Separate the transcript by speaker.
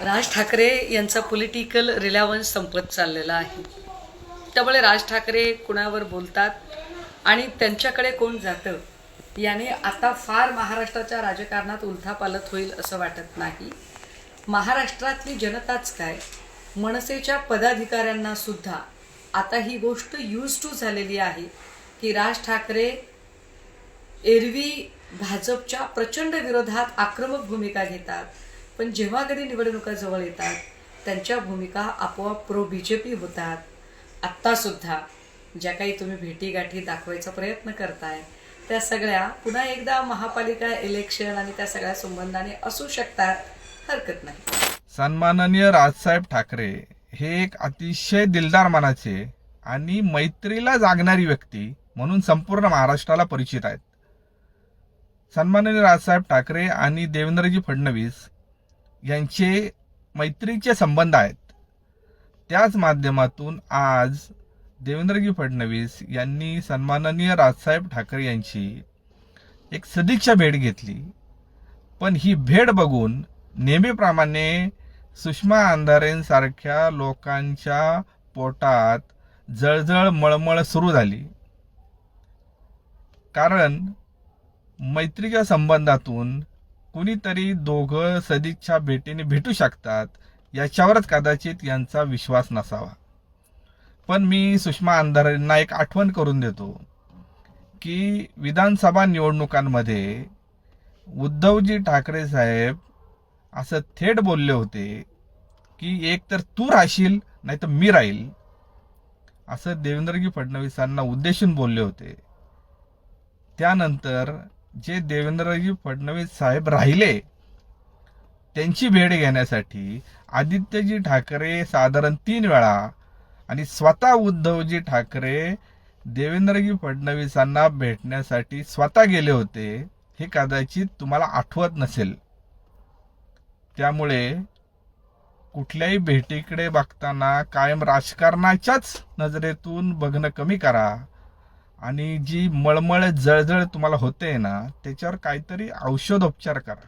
Speaker 1: राज ठाकरे यांचा political relevance संपत चाललेला आहे. त्यामुळे राज ठाकरे कुणावर बोलतात आणि त्यांच्याकडे कोण जातं याने आता फार महाराष्ट्राच्या राजकारणात उलथापालत होईल असं वाटत नाही. महाराष्ट्रातली जनताच काय? मनसेच्या पदाधिकाऱ्यांना सुद्धा. आता ही गोष्ट यूज टू झालेली आहे की राज ठाकरे एरवी भाजपच्या प्रचंड विरोधात आक्रमक भूमिका घेतात. पण जेव्हा कधी निवडणुका जवळ येतात त्यांच्या भूमिका आपोआप प्रो बी जे पी होतात. आत्तासुद्धा ज्या काही तुम्ही भेटीगाठी दाखवायचा प्रयत्न करताय त्या सगळ्या पुन्हा एकदा महापालिका इलेक्शन आणि त्या सगळ्या संबंधाने असू शकतात हरकत नाही.
Speaker 2: सन्माननीय राजसाहेब ठाकरे हे एक अतिशय दिलदार मनाचे आणि मैत्रीला जागणारी व्यक्ती म्हणून संपूर्ण महाराष्ट्राला परिचित आहेत. सन्माननीय राजसाहेब ठाकरे आणि देवेंद्रजी फडणवीस यांचे मैत्रीचे संबंध आहेत. त्याच माध्यमातून आज देवेंद्रजी फडणवीस यांनी सन्माननीय राजसाहेब ठाकरे यांची एक सदिच्छा भेट घेतली. पण ही भेट बघून नेहमीप्रमाणे सुषमा अंधारेंसारख्या लोकांच्या पोटात जळजळ मळमळ सुरू झाली. कारण मैत्रीच्या संबंधातून कुणीतरी दोघं सदिच्छा भेटीने भेटू शकतात याच्यावरच कदाचित यांचा विश्वास नसावा. पण मी सुषमा अंधारेंना एक आठवण करून देतो की विधानसभा निवडणुकांमध्ये उद्धवजी ठाकरे साहेब असं थेट बोलले होते की एक तर तू राहशील नाही तर मी राहील असं देवेंद्रजी फडणवीसांना उद्देशून बोलले होते. त्यानंतर जे देवेंद्रजी फडणवीस साहेब राहिले त्यांची भेट घेण्यासाठी आदित्यजी ठाकरे साधारण तीन वेळा आणि स्वतः उद्धवजी ठाकरे देवेंद्रजी फडणवीसांना भेटण्यासाठी स्वतः गेले होते हे कदाचित तुम्हाला आठवत नसेल. त्यामुळे कुठल्याही भेटीकडे बघताना कायम राजकारणाच्याच नजरेतून बघणं कमी करा. आणि जी मळमळ जळजळ तुम्हाला होते ना त्याच्यावर काहीतरी औषधोपचार करा.